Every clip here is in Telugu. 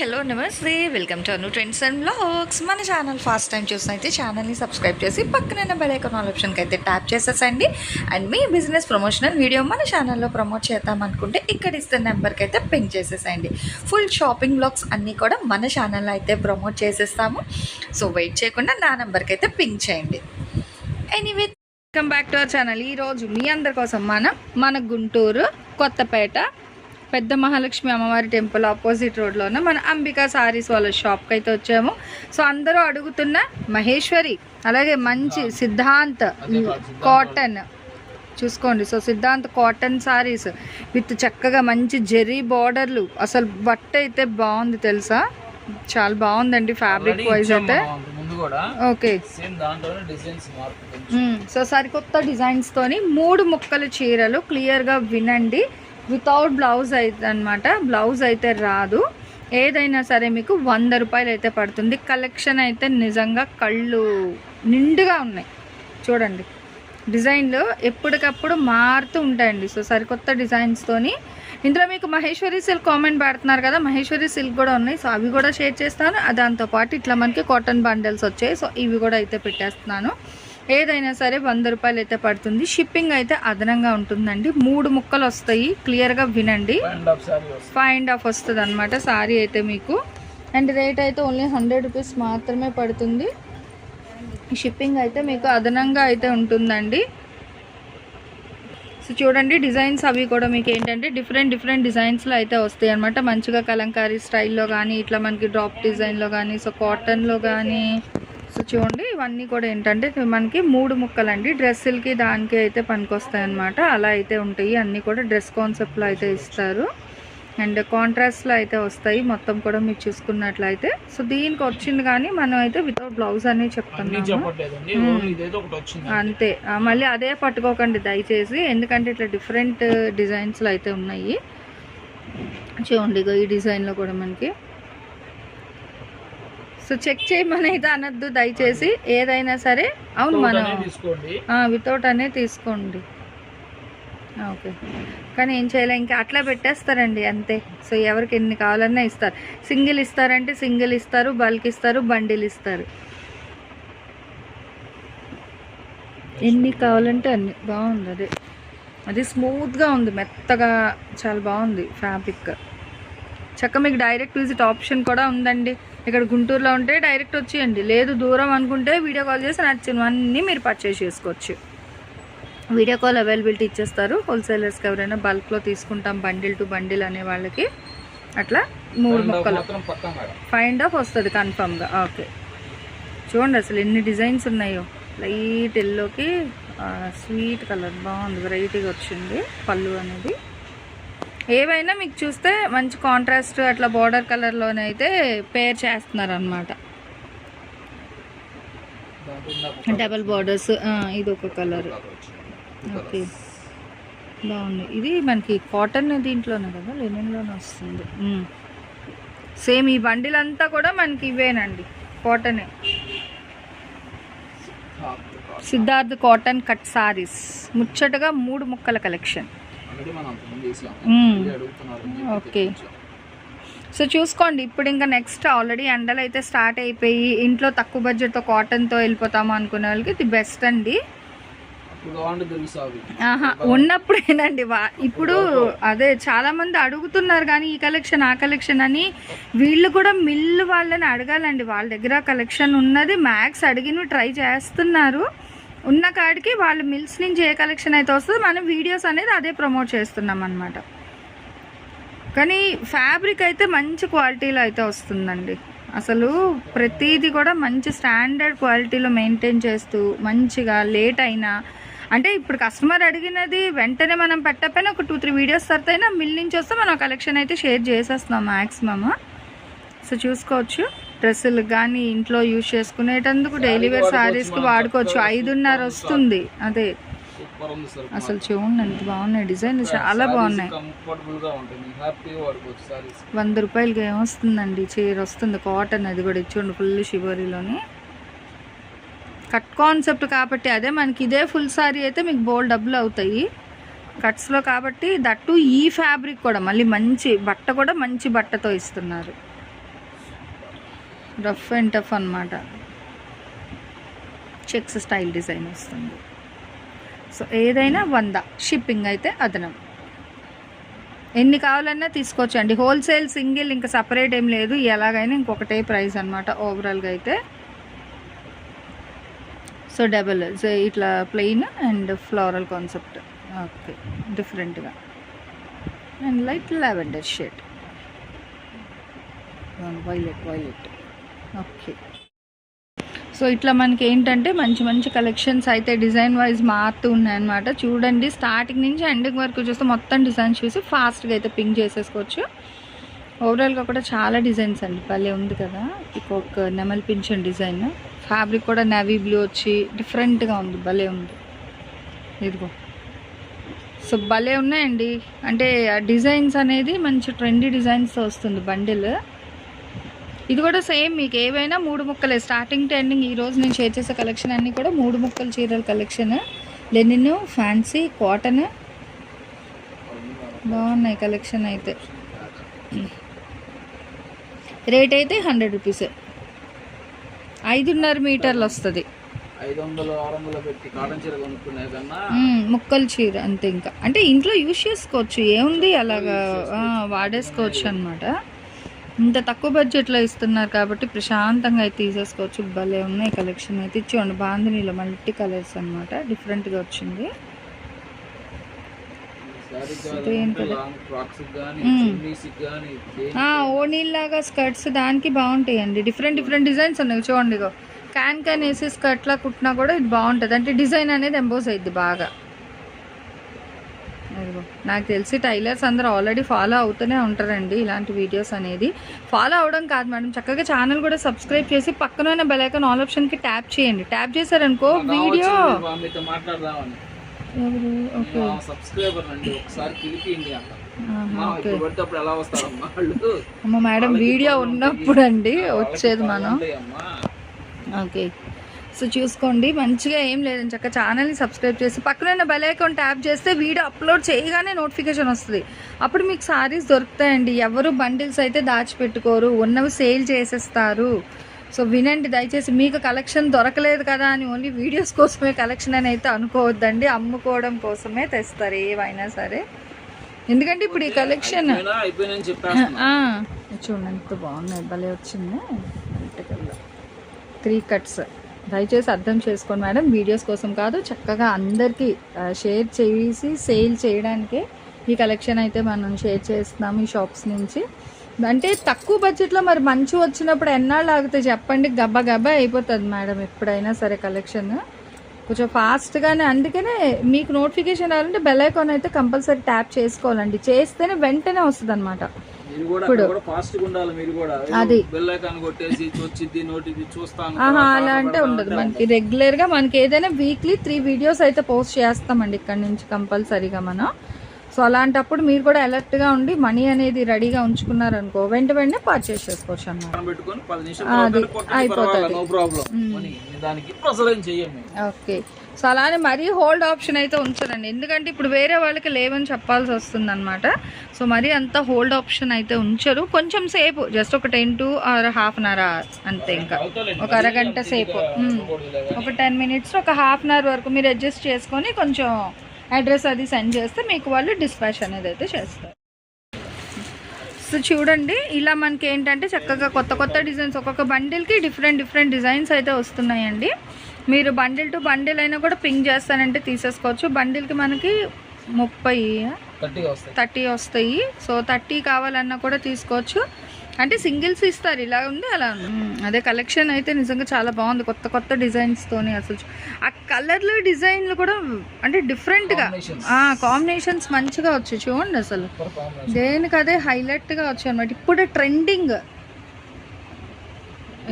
హలో నమస్తే welcome to Anu trends and blogs మన ఛానల్ ఫస్ట్ టైం చూసిన అయితే ఛానల్ని సబ్స్క్రైబ్ చేసి పక్కన బెల్ ఐకాన్ ఆప్షన్కి అయితే ట్యాప్ చేసేసండి. అండ్ మీ బిజినెస్ ప్రమోషనల్ వీడియో మన ఛానల్లో ప్రమోట్ చేద్దాం అనుకుంటే ఇక్కడ ఇస్తున్న నెంబర్కి అయితే పింక్ చేసేసండి. ఫుల్ షాపింగ్ బ్లాగ్స్ అన్నీ కూడా మన ఛానల్లో అయితే ప్రమోట్ చేసేస్తాము. సో వెయిట్ చేయకుండా నా నెంబర్కి అయితే పింక్ చేయండి. Anyway welcome back to our channel ఈరోజు మీ అందరి కోసం మనం మన గుంటూరు కొత్తపేట పెద్ద మహాలక్ష్మి అమ్మవారి టెంపుల్ ఆపోజిట్ రోడ్లోన మన అంబికా సారీస్ వాళ్ళ షాప్కి అయితే వచ్చాము. సో అందరూ అడుగుతున్న మహేశ్వరి అలాగే మంచి సిద్ధాంత్. కాటన్. చూసుకోండి. So Siddhant cotton saris with చక్కగా మంచి జెరీ బార్డర్లు. అసలు బట్ట అయితే బాగుంది తెలుసా? చాలా బాగుందండి ఫ్యాబ్రిక్ వైజ్ అయితే. ఓకే. సో సరికొత్త డిజైన్స్ తోని మూడు ముక్కల చీరలు క్లియర్గా వినండి. వితౌట్ బ్లౌజ్ అయితే అనమాట బ్లౌజ్ అయితే రాదు. ఏదైనా సరే మీకు వంద రూపాయలు అయితే పడుతుంది. కలెక్షన్ అయితే నిజంగా కళ్ళు నిండుగా ఉన్నాయి. చూడండి. డిజైన్లు ఎప్పటికప్పుడు మారుతూ ఉంటాయండి. సో సరికొత్త డిజైన్స్తోని ఇందులో మీకు మహేశ్వరి సిల్క్ కామెంట్ పెడుతున్నారు కదా. మహేశ్వరి సిల్క్ కూడా ఉన్నాయి. సో అవి కూడా షేర్ చేస్తాను. దాంతోపాటు ఇట్లా మనకి కాటన్ బండల్స్ వచ్చాయి. సో ఇవి కూడా అయితే పెట్టేస్తున్నాను. ఏదైనా సరే వంద రూపాయలు అయితే పడుతుంది. షిప్పింగ్ అయితే అదనంగా ఉంటుందండి. మూడు ముక్కలు వస్తాయి. క్లియర్గా వినండి. ఫైవ్ అండ్ హాఫ్ వస్తుంది. అనమాట సారీ అయితే మీకు. అండ్ రేట్ అయితే ఓన్లీ హండ్రెడ్ రూపీస్ మాత్రమే పడుతుంది. షిప్పింగ్ అయితే మీకు అదనంగా అయితే ఉంటుందండి. సో చూడండి డిజైన్స్ అవి కూడా మీకు ఏంటంటే డిఫరెంట్ డిఫరెంట్ డిజైన్స్లో అయితే వస్తాయి అనమాట మంచిగా కలంకారీ స్టైల్లో కానీ ఇట్లా మనకి డ్రాప్ డిజైన్లో కానీ సో కాటన్లో కానీ చూడండి ఇవన్నీ కూడా ఏంటంటే మనకి మూడు ముక్కలండి. డ్రెస్సులకి దానికి అయితే పనికొస్తాయి అనమాట అలా అయితే ఉంటాయి. అన్నీ కూడా డ్రెస్ కాన్సెప్ట్లో అయితే ఇస్తారు. అండ్ కాంట్రాస్ట్లో అయితే వస్తాయి. మొత్తం కూడా మీరు చూసుకున్నట్లయితే. సో దీనికి వచ్చింది కానీ మనం అయితే వితౌట్ బ్లౌజ్ అని చెప్తున్నాము. అంతే. మళ్ళీ అదే పట్టుకోకండి దయచేసి. ఎందుకంటే ఇట్లా డిఫరెంట్ డిజైన్స్లో అయితే ఉన్నాయి. చూడండి ఈ డిజైన్లో కూడా మనకి. సో చెక్ చేయమని అయితే అనొద్దు దయచేసి. ఏదైనా సరే అవును మనం వితౌట్ అనే తీసుకోండి. ఓకే. కానీ ఏం చేయలే ఇంకా అట్లా పెట్టేస్తారండి అంతే. సో ఎవరికి ఎన్ని కావాలన్నా ఇస్తారు. సింగిల్ ఇస్తారంటే సింగిల్ ఇస్తారు బల్క్ ఇస్తారు బండిల్ ఇస్తారు. ఎన్ని కావాలంటే అన్ని. బాగుంది అదే. అది స్మూత్గా ఉంది మెత్తగా చాలా బాగుంది ఫ్యాబ్రిక్. చక్క మీకు డైరెక్ట్ విజిట్ ఆప్షన్ కూడా ఉందండి. ఇక్కడ గుంటూరులో ఉంటే డైరెక్ట్ వచ్చేయండి. లేదు దూరం అనుకుంటే వీడియో కాల్ చేసి నచ్చినవన్నీ మీరు పర్చేస్ చేసుకోవచ్చు. వీడియో కాల్ అవైలబిలిటీ ఇచ్చేస్తారు. హోల్సేలర్స్కి ఎవరైనా బల్క్లో తీసుకుంటాం బండిల్ టు బండిల్ అనే వాళ్ళకి. అట్లా మూడు ముక్కలు. ఫైండ్ ఆఫ్ వస్తుంది కన్ఫామ్గా ఓకే చూడండి అసలు ఎన్ని డిజైన్స్ ఉన్నాయో. లైట్ ఎల్లోకి స్వీట్ కలర్ బాగుంది. వెరైటీగా వచ్చింది పళ్ళు అనేది. ఏవైనా మీకు చూస్తే మంచి కాంట్రాస్ట్ అట్లా బార్డర్ కలర్లోనే అయితే పేర్ చేస్తున్నారు అనమాట డబల్ బార్డర్స్ ఇది ఒక కలర్ ఓకే బాగుంది. ఇది మనకి కాటన్ దీంట్లోనే కదా లెనిన్లోనే వస్తుంది. సేమ్ ఈ బండిల్ అంతా కూడా మనకి ఇవేనండి కాటనే సిద్ధార్థ్ కాటన్ కట్ సారీస్ ముచ్చటగా మూడు ముక్కల కలెక్షన్ ఓకే. సో చూసుకోండి ఇప్పుడు ఇంకా నెక్స్ట్ ఆల్రెడీ ఎండలు అయితే స్టార్ట్ అయిపోయి ఇంట్లో తక్కువ బడ్జెట్తో కాటన్తో వెళ్ళిపోతాము అనుకునే వాళ్ళకి ఇది బెస్ట్ అండి. ఉన్నప్పుడేనండి వా ఇప్పుడు అదే చాలా మంది అడుగుతున్నారు కానీ ఈ కలెక్షన్ ఆ కలెక్షన్ అని. వీళ్ళు కూడా మిల్లు వాళ్ళని అడగాలండి వాళ్ళ దగ్గర కలెక్షన్ ఉన్నది. మ్యాక్స్ అడిగినవి ట్రై చేస్తున్నారు. ఉన్న కాడికి వాళ్ళు మిల్స్ నుంచి ఏ కలెక్షన్ అయితే వస్తుందో మనం వీడియోస్ అనేది అదే ప్రమోట్ చేస్తున్నాం అనమాట కానీ ఫ్యాబ్రిక్ అయితే మంచి క్వాలిటీలో అయితే వస్తుందండి. అసలు ప్రతిదీ కూడా మంచి స్టాండర్డ్ క్వాలిటీలో మెయింటైన్ చేస్తూ మంచిగా లేట్ అయినా అంటే ఇప్పుడు కస్టమర్ అడిగినది వెంటనే మనం పెట్టకపోయినా ఒక టూ త్రీ వీడియోస్ తర్వాత అయినా మిల్ నుంచి వస్తే మనం కలెక్షన్ అయితే షేర్ చేసేస్తున్నాం మ్యాక్సిమమ్ సో చూసుకోవచ్చు. డ్రెస్సులు కానీ ఇంట్లో యూజ్ చేసుకునేటందుకు డైలీ వేర్ శారీస్కి వాడుకోవచ్చు. ఐదున్నర వస్తుంది. అదే. అసలు చూడండి ఎంత బాగున్నాయి డిజైన్ చాలా బాగున్నాయి. వంద రూపాయలకి ఏమొస్తుందండి? చీర వస్తుంది. కాటన్ అది కూడా ఇచ్చుండి ఫుల్ షివరీలోని కట్ కాన్సెప్ట్ కాబట్టి అదే మనకి ఇదే ఫుల్ సారీ అయితే మీకు బోల్ డబ్బులు అవుతాయి. కట్స్లో కాబట్టి దట్టు ఈ ఫ్యాబ్రిక్ కూడా మళ్ళీ మంచి బట్ట కూడా మంచి బట్టతో ఇస్తున్నారు. రఫ్ అండ్ టఫ్ అనమాట చెక్స్ స్టైల్ డిజైన్ వస్తుంది. సో ఏదైనా వంద. షిప్పింగ్ అయితే అదనం. ఎన్ని కావాలన్నా తీసుకోవచ్చండి. హోల్సేల్ సింగిల్ ఇంకా సపరేట్ ఏం లేదు. ఎలాగైనా ఇంకొకటే ప్రైస్ అనమాట ఓవరాల్గా అయితే. సో డబల్ సో ఇట్లా plain and floral concept. Okay డిఫరెంట్గా. And light lavender shade. Violet violet. Okay so ఇట్లా మనకి ఏంటంటే మంచి మంచి కలెక్షన్స్ అయితే డిజైన్ వైజ్ మారుతూ ఉన్నాయన్నమాట. చూడండి స్టార్టింగ్ నుంచి ఎండింగ్ వరకు చూస్తే మొత్తం డిజైన్ చూసి ఫాస్ట్గా అయితే పింక్ చేసేసుకోవచ్చు. ఓవరాల్గా కూడా చాలా డిజైన్స్ అండి. భలే ఉంది కదా. ఒక నెమల్ పింఛన్ డిజైన్ ఫ్యాబ్రిక్ కూడా నవీ బ్లూ వచ్చి డిఫరెంట్గా ఉంది. భలే ఉంది. ఇదిగో. సో భలే ఉన్నాయండి. అంటే ఆ డిజైన్స్ అనేది మంచి ట్రెండీ డిజైన్స్ వస్తుంది. బండిల్ ఇది కూడా సేమ్ మీకు ఏవైనా మూడు ముక్కలే. స్టార్టింగ్ టు ఎండింగ్ ఈ రోజు నేను షేర్ చేసే కలెక్షన్ అన్నీ కూడా మూడు ముక్కల చీరల కలెక్షన్ లెనిన్ ఫ్యాన్సీ కాటన్ బాగున్నాయి కలెక్షన్ అయితే. రేట్ అయితే హండ్రెడ్ రూపీస్ ఐదున్నర మీటర్లు వస్తుంది. ముక్కల చీర అంతే ఇంకా. అంటే ఇంట్లో యూజ్ చేసుకోవచ్చు. ఏముంది అలాగా? వాడేసుకోవచ్చు అనమాట ఇంత తక్కువ బడ్జెట్లో ఇస్తున్నారు కాబట్టి ప్రశాంతంగా అయితే తీసేసుకోవచ్చు. భలే ఉన్నాయి కలెక్షన్ అయితే. ఇచ్చేయండి. బాందినీలో మల్టీ కలర్స్ అనమాట డిఫరెంట్గా వచ్చింది. శారీ ఏంటది? లాంగ్ ఫ్రాక్స్ కానీ మ్మ్. చున్నీస్ కానీ ఆ, ఓణీల్లాగా స్కర్ట్స్ దానికి బాగుంటాయండి. డిఫరెంట్ డిఫరెంట్ డిజైన్స్ ఉన్నాయి. చూడండి ఇగో. క్యాన్ క్యాన్ వేసి స్కర్ట్లా కుట్టినా కూడా ఇది బాగుంటుంది. అంటే డిజైన్ అనేది ఎంబోస్ అయింది బాగా. నాకు తెలిసి టైలర్స్ అందరూ ఆల్రెడీ ఫాలో అవుతూనే ఉంటారండి ఇలాంటి వీడియోస్ అనేది. ఫాలో అవడం కాదు మేడం. చక్కగా ఛానల్ కూడా సబ్స్క్రైబ్ చేసి పక్కన బెల్ ఐకాన్ ఆల్ ఆప్షన్కి ట్యాప్ చేయండి. ట్యాప్ చేశారనుకో వీడియో అమ్మ మేడం వీడియో ఉన్నప్పుడు అండి వచ్చేది మనం. ఓకే. సో చూసుకోండి. మంచిగా ఏం లేదని చక్క. ఛానల్ని సబ్స్క్రైబ్ చేసి పక్కన బెల్ ఐకాన్ ట్యాప్ చేస్తే వీడియో అప్లోడ్ చేయగానే నోటిఫికేషన్ వస్తుంది. అప్పుడు మీకు సారీస్ దొరుకుతాయండి. ఎవరు బండిల్స్ అయితే దాచిపెట్టుకోరు. ఉన్నవి సేల్ చేసేస్తారు. సో వినండి. దయచేసి మీకు కలెక్షన్ దొరకలేదు కదా అని ఓన్లీ వీడియోస్ కోసమే కలెక్షన్ అని అయితే అనుకోవద్దండి. అమ్ముకోవడం కోసమే తెస్తారు. ఏవైనా సరే. ఎందుకంటే ఇప్పుడు ఈ కలెక్షన్ చూడండి ఎంత బాగున్నాయి. భలే వచ్చింది. త్రీ కట్స్ దయచేసి అర్థం చేసుకోండి మేడం. వీడియోస్ కోసం కాదు చక్కగా అందరికీ షేర్ చేసి సేల్ చేయడానికే ఈ కలెక్షన్ అయితే మనం షేర్ చేస్తున్నాము ఈ షాప్స్ నుంచి. అంటే తక్కువ బడ్జెట్లో మరి మంచి వచ్చినప్పుడు ఎన్నాళ్ళు ఆగితే చెప్పండి. గబ్బా గబ్బా అయిపోతుంది మేడం ఎప్పుడైనా సరే కలెక్షన్. కొంచెం ఫాస్ట్గానే అందుకనే మీకు నోటిఫికేషన్ రావాలంటే బెల్ ఐకాన్ అయితే కంపల్సరీ ట్యాప్ చేసుకోవాలండి. చేస్తేనే వెంటనే వస్తుంది అనమాట కూడా అది. అలా అంటే ఉండదు. మనకి రెగ్యులర్గా మనకి ఏదైనా వీక్లీ త్రీ వీడియోస్ అయితే పోస్ట్ చేస్తామండి ఇక్కడ నుంచి కంపల్సరీగా మనం. సో అలాంటప్పుడు మీరు కూడా అలర్ట్గా ఉండి మనీ అనేది రెడీగా ఉంచుకున్నారనుకో వెంట వెంటనే పర్చేస్ చేసుకోవచ్చు అన్నమాట అది, అయిపోతది. ఓకే. సో అలానే మరీ హోల్డ్ ఆప్షన్ అయితే ఉంచరండి. ఎందుకంటే ఇప్పుడు వేరే వాళ్ళకి లేవని చెప్పాల్సి వస్తుంది అనమాట సో మరీ అంత హోల్డ్ ఆప్షన్ అయితే ఉంచరు. కొంచెం సేపు జస్ట్ ఒక ten to or half an hour అంతే ఇంకా. ఒక అరగంట సేపు. ఒక టెన్ మినిట్స్ ఒక హాఫ్ అన్ అవర్ వరకు మీరు అడ్జస్ట్ చేసుకొని కొంచెం అడ్రస్ అది సెండ్ చేస్తే మీకు వాళ్ళు డిస్పాచ్ అనేది అయితే చేస్తారు. సో చూడండి ఇలా మనకి ఏంటంటే చక్కగా కొత్త కొత్త డిజైన్స్ ఒక్కొక్క బండిల్కి డిఫరెంట్ డిఫరెంట్ డిజైన్స్ అయితే వస్తున్నాయండి. మీరు బండిల్ టు బండిల్ అయినా కూడా పింక్ చేస్తానంటే తీసేసుకోవచ్చు. బండిల్కి మనకి ముప్పై థర్టీ వస్తాయి. సో థర్టీ కావాలన్నా కూడా తీసుకోవచ్చు. అంటే సింగిల్స్ ఇస్తారు. ఇలా ఉంది అలా. అదే కలెక్షన్ అయితే నిజంగా చాలా బాగుంది. కొత్త కొత్త డిజైన్స్తోని అసలు ఆ కలర్లు డిజైన్లు కూడా అంటే డిఫరెంట్గా. కాంబినేషన్స్ మంచిగా వచ్చాయి. చూడండి అసలు. దేనికి అదే హైలైట్గా వచ్చాయి అనమాట ఇప్పుడు ట్రెండింగ్.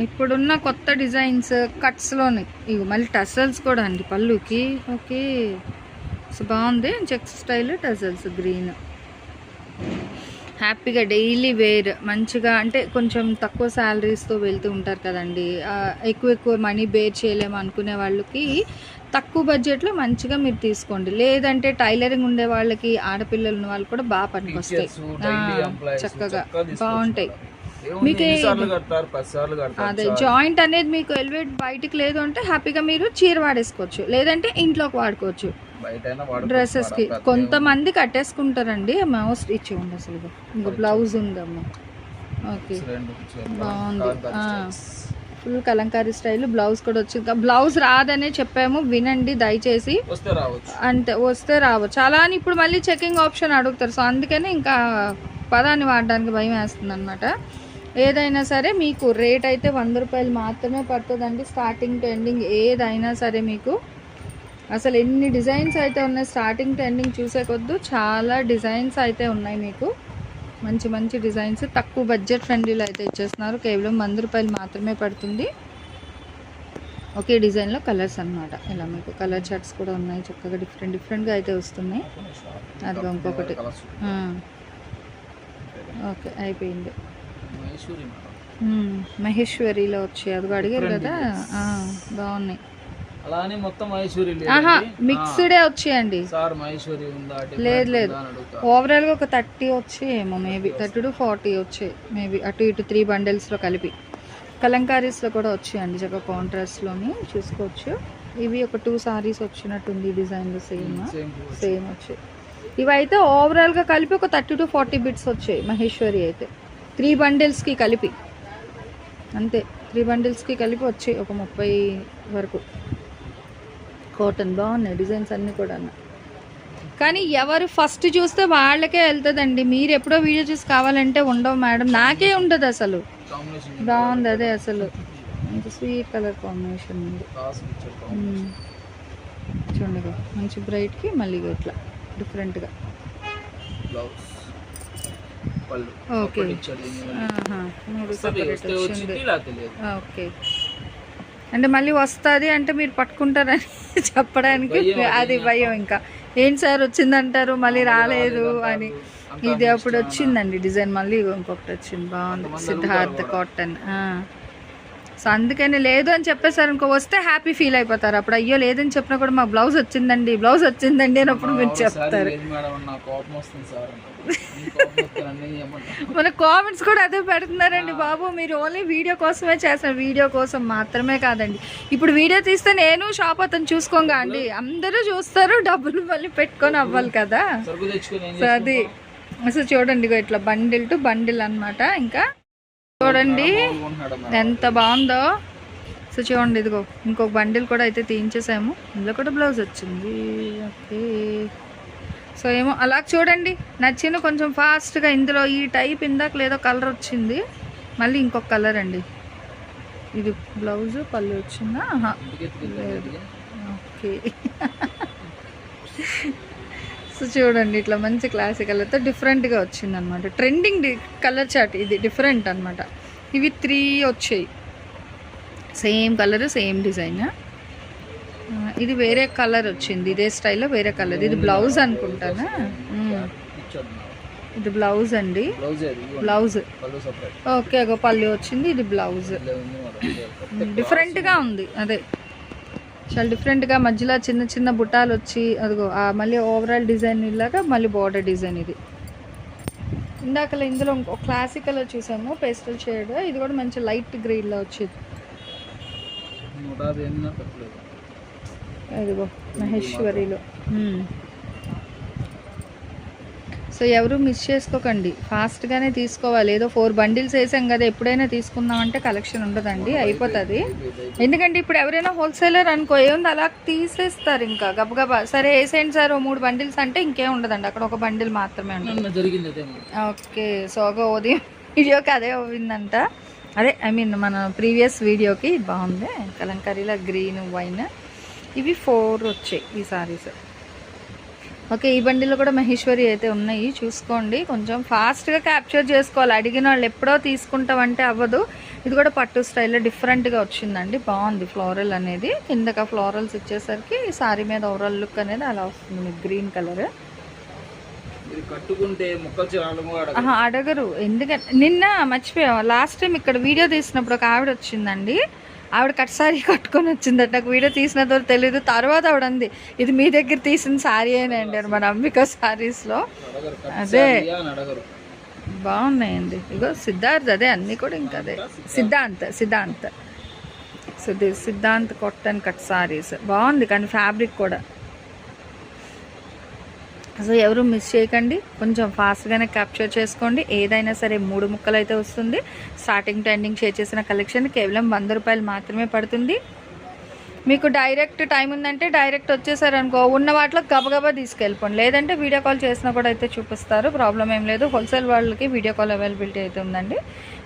ఇప్పుడున్న కొత్త డిజైన్స్ కట్స్లోని. ఇవి మళ్ళీ టసల్స్ కూడా అండి పళ్ళుకి. ఓకే. సో బాగుంది. Check style tassels green. హ్యాపీగా డైలీ వేర్ మంచిగా అంటే కొంచెం తక్కువ శాలరీస్తో వెళ్తూ ఉంటారు కదండి. ఎక్కువ ఎక్కువ మనీ బేర్ చేయలేము అనుకునే వాళ్ళకి తక్కువ బడ్జెట్లో మంచిగా మీరు తీసుకోండి. లేదంటే టైలరింగ్ ఉండే వాళ్ళకి ఆడపిల్లలు ఉన్న వాళ్ళు కూడా బాగా పనికొస్తాయి. చక్కగా బాగుంటాయి. కడతారు? అదే జాయింట్ అనేది మీకు ఎలివేట్ బయటికి లేదు అంటే హ్యాపీగా మీరు చీర వాడేసుకోవచ్చు. లేదంటే ఇంట్లోకి వాడుకోవచ్చు. డ్రెస్సెస్కి కొంతమంది కట్టేసుకుంటారండి. మౌస్ ఇచ్చి ఉంది అసలు. ఇంకో బ్లౌజ్ ఉందమ్మా. ఓకే. బాగుంది. ఫుల్ కలంకారీ స్టైల్ బ్లౌజ్ కూడా వచ్చింది. బ్లౌజ్ రాదనే చెప్పాము. వినండి దయచేసి. అంతే వస్తే రావచ్చు. అలా అని ఇప్పుడు మళ్ళీ చెకింగ్ ఆప్షన్ అడుగుతారు. సో అందుకని ఇంకా పదాన్ని వాడడానికి భయం వేస్తుంది అనమాట ఏదైనా సరే మీకు రేట్ అయితే వంద రూపాయలు మాత్రమే పడుతుందండి. స్టార్టింగ్ టు ఎండింగ్ ఏదైనా సరే మీకు. అసలు ఎన్ని డిజైన్స్ అయితే ఉన్నాయి స్టార్టింగ్ టు ఎండింగ్ చూసే కొద్దు చాలా డిజైన్స్ అయితే ఉన్నాయి మీకు. మంచి మంచి డిజైన్స్ తక్కువ బడ్జెట్ ఫ్రెండ్లీలో అయితే ఇచ్చేస్తున్నారు. కేవలం వంద రూపాయలు మాత్రమే పడుతుంది. ఒకే డిజైన్లో కలర్స్ అన్నమాట. ఇలా మీకు కలర్ చార్ట్స్ కూడా ఉన్నాయి. చక్కగా డిఫరెంట్ డిఫరెంట్గా అయితే వస్తున్నాయి. అదిగో ఇంకొకటి. ఓకే అయిపోయింది. మహేశ్వరిలో వచ్చి అది అడిగారు కదా? బాగున్నాయి. అలానే మొత్తం మైసూరి ఆహా. మిక్స్డే వచ్చాయండి. సార్ ఉందా different లేదు, లేదు. అడుగుతా. ఓవరాల్గా ఒక థర్టీ వచ్చాయేమో మేబీ థర్టీ టు ఫార్టీ వచ్చాయి మేబీ అటు ఇటు త్రీ బండిల్స్లో కలిపి. కలంకారీస్లో కూడా వచ్చాయండి చక్కగా కాంట్రాస్ట్లోని చూసుకోవచ్చు. ఇవి ఒక టూ సారీస్ వచ్చినట్టుంది డిజైన్లో సేమ్ సేమ్ వచ్చాయి. ఇవైతే ఓవరాల్గా కలిపి ఒక థర్టీ టు ఫార్టీ బిట్స్ వచ్చాయి మహేశ్వరి అయితే. త్రీ బండిల్స్కి కలిపి. అంతే త్రీ బండిల్స్కి కలిపి వచ్చాయి ఒక ముప్పై వరకు. కాటన్ బాగున్నాయి డిజైన్స్ అన్నీ కూడా కానీ ఎవరు ఫస్ట్ చూస్తే వాళ్ళకే వెళ్తుందండి. మీరు ఎప్పుడో వీడియో చూసి కావాలంటే ఉండవు మేడం. నాకే ఉండదు అసలు. బాగుంది అదే అసలు. మంచి స్వీట్ కలర్ కాంబినేషన్ ఉంది. చూడండి మంచి బ్రైట్కి మళ్ళీ ఇట్లా డిఫరెంట్గా Blouse. పళ్ళు. ఓకే. అంటే మళ్ళీ వస్తుంది అంటే మీరు పట్టుకుంటారని చెప్పడానికి అది భయం ఇంకా. ఏంటి సార్ వచ్చిందంటారు? మళ్ళీ రాలేదు అని. ఇది అప్పుడు వచ్చిందండి డిజైన్. మళ్ళీ ఇంకొకటి వచ్చింది. బాగుంది. సిద్ధార్థ కాటన్. సో అందుకని లేదు అని చెప్పేసారు ఇంకో వస్తే హ్యాపీ ఫీల్ అయిపోతారు. అప్పుడు అయ్యో లేదని చెప్పినా కూడా మా బ్లౌజ్ వచ్చిందండి బ్లౌజ్ వచ్చిందండి అన్నప్పుడు మీరు ఒకసారి చెప్తారు? మన కామెంట్స్ కూడా అదే పెడుతున్నారండి బాబు. మీరు ఓన్లీ వీడియో కోసమే చేస్తారు వీడియో కోసం మాత్రమే కాదండి. ఇప్పుడు వీడియో తీస్తే నేను షాప్ అతను చూసుకోగా అండి. అందరూ చూస్తారు డబ్బులు మళ్ళీ పెట్టుకొని అవ్వాలి కదా. సో అది అసలు చూడండి ఇట్లా బండిల్ టు బండిల్ అన్నమాట. ఇంకా చూడండి. ఎంత బాగుందో. సో చూడండి ఇదిగో ఇంకొక బండిల్ కూడా అయితే తీయించేసాము. ఇందులో కూడా బ్లౌజ్ వచ్చింది. ఓకే. సో ఏమో అలా చూడండి నచ్చిన కొంచెం ఫాస్ట్గా ఇందులో ఈ టైప్ ఇందాక లేదో కలర్ వచ్చింది. మళ్ళీ ఇంకొక కలర్ అండి. ఇది బ్లౌజ్ పళ్ళు వచ్చిందా? ఓకే. సో చూడండి ఇట్లా మంచి క్లాసిక్ కలర్తో డిఫరెంట్గా వచ్చింది అనమాట ట్రెండింగ్ కలర్ చాట్ ఇది డిఫరెంట్ అన్నమాట. ఇవి త్రీ వచ్చాయి. సేమ్ కలర్ సేమ్ డిజైన్ ఇది వేరే కలర్ వచ్చింది. ఇదే స్టైల్లో వేరే కలర్ ఇది బ్లౌజ్ అనుకుంటానా? మేడం. ఇది బ్లౌజ్ అండి. బ్లౌజ్. ఓకే ఒక పల్లి వచ్చింది ఇది బ్లౌజ్. డిఫరెంట్గా ఉంది. అదే. చాలా డిఫరెంట్గా మధ్యలో చిన్న చిన్న బుట్టాలు వచ్చి అదిగో మళ్ళీ ఓవరాల్ డిజైన్ ఇలాగా మళ్ళీ బార్డర్ డిజైన్ ఇది. ఇందాక ఇందులో ఇంకో క్లాసికల్ చూసాము పేస్టల్ షేడ్ ఇది కూడా మంచి లైట్ గ్రీన్లో వచ్చేది. ఇదిగో మహేశ్వరిలో. సో ఎవరు మిస్ చేసుకోకండి. ఫాస్ట్గానే తీసుకోవాలి. ఏదో ఫోర్ బండిల్స్ వేసాం కదా ఎప్పుడైనా తీసుకుందామంటే కలెక్షన్ ఉండదండి అయిపోతుంది. ఎందుకంటే ఇప్పుడు ఎవరైనా హోల్సేలర్ అనుకో ఏముంది అలా తీసేస్తారు ఇంకా గబగబా. సరే వేసేయండి సార్ ఓ మూడు బండిల్స్ అంటే ఇంకేం ఉండదండి అక్కడ ఒక బండిల్ మాత్రమే ఉంటుంది. ఓకే సో ఒక ఉదయం వీడియోకి అదే అయిందంట అదే ఐ మీన్ మన ప్రీవియస్ వీడియోకి బాగుంది. కలంకారీలో గ్రీన్ వైన్ ఇవి ఫోర్ వచ్చాయి ఈ సారీస్ ఓకే ఈ బండిలో కూడా మహేశ్వరి అయితే ఉన్నాయి. చూసుకోండి. కొంచెం ఫాస్ట్గా క్యాప్చర్ చేసుకోవాలి. అడిగిన వాళ్ళు ఎప్పుడో తీసుకుంటామంటే అవ్వదు. ఇది కూడా పట్టు స్టైల్లో డిఫరెంట్గా వచ్చిందండి. బాగుంది ఫ్లోరల్ అనేది. కిందక ఫ్లోరల్స్ ఇచ్చేసరికి సారీ మీద ఓవరాల్ లుక్ అనేది అలా వస్తుంది గ్రీన్ కలర్ అడగరు. ఎందుకంటే నిన్న మర్చిపోయాం లాస్ట్ టైం ఇక్కడ వీడియో తీసినప్పుడు ఒక ఆవిడ వచ్చిందండి. ఆవిడ కట్ సారీ కట్టుకొని వచ్చిందట. నాకు వీడియో తీసినదో తెలియదు తర్వాత ఆవిడ అంది ఇది మీ దగ్గర తీసిన సారీ అని అంటారు మన అంబిక సారీస్లో అదే. బాగున్నాయండి. ఇగో సిద్ధార్థ్ అదే అన్నీ కూడా ఇంకా అదే. సిద్ధాంత్ సిద్ధాంత్. సిద్ధి సిద్ధాంత్ కొట్టన్ కట్ సారీస్ బాగుంది కానీ ఫ్యాబ్రిక్ కూడా. సో ఎవరు మిస్ చేయకండి. కొంచెం ఫాస్ట్గానే క్యాప్చర్ చేసుకోండి. ఏదైనా సరే మూడు ముక్కలు అయితే వస్తుంది. స్టార్టింగ్ టు ఎండింగ్ షేర్ చేసిన కలెక్షన్ కేవలం వంద రూపాయలు మాత్రమే పడుతుంది. మీకు డైరెక్ట్ టైం ఉందంటే డైరెక్ట్ వచ్చేసారనుకో ఉన్న వాటిలో గబగబా తీసుకెళ్ళిపోండి. లేదంటే వీడియో కాల్ చేసినా కూడా అయితే చూపిస్తారు. ప్రాబ్లం ఏం లేదు. హోల్సేల్ వాళ్ళకి వీడియో కాల్ అవైలబిలిటీ అయితే ఉందండి.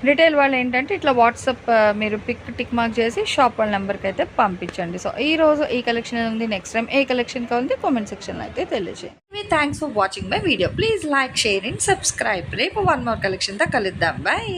రిటైల్ వాళ్ళు ఏంటంటే ఇట్లా వాట్సాప్ మీరు పిక్ టిక్ మార్క్ చేసి షాప్ వాళ్ళ నెంబర్కి అయితే పంపించండి. సో ఈ రోజు ఈ కలెక్షన్ ఉంది. నెక్స్ట్ టైం ఏ కలెక్షన్ ఉంది కామెంట్ సెక్షన్లో అయితే తెలియజేయండి. Thanks for watching my video please like share and subscribe రేపు వన్ మోర్ కలెక్షన్తో కలుద్దాం. బాయ్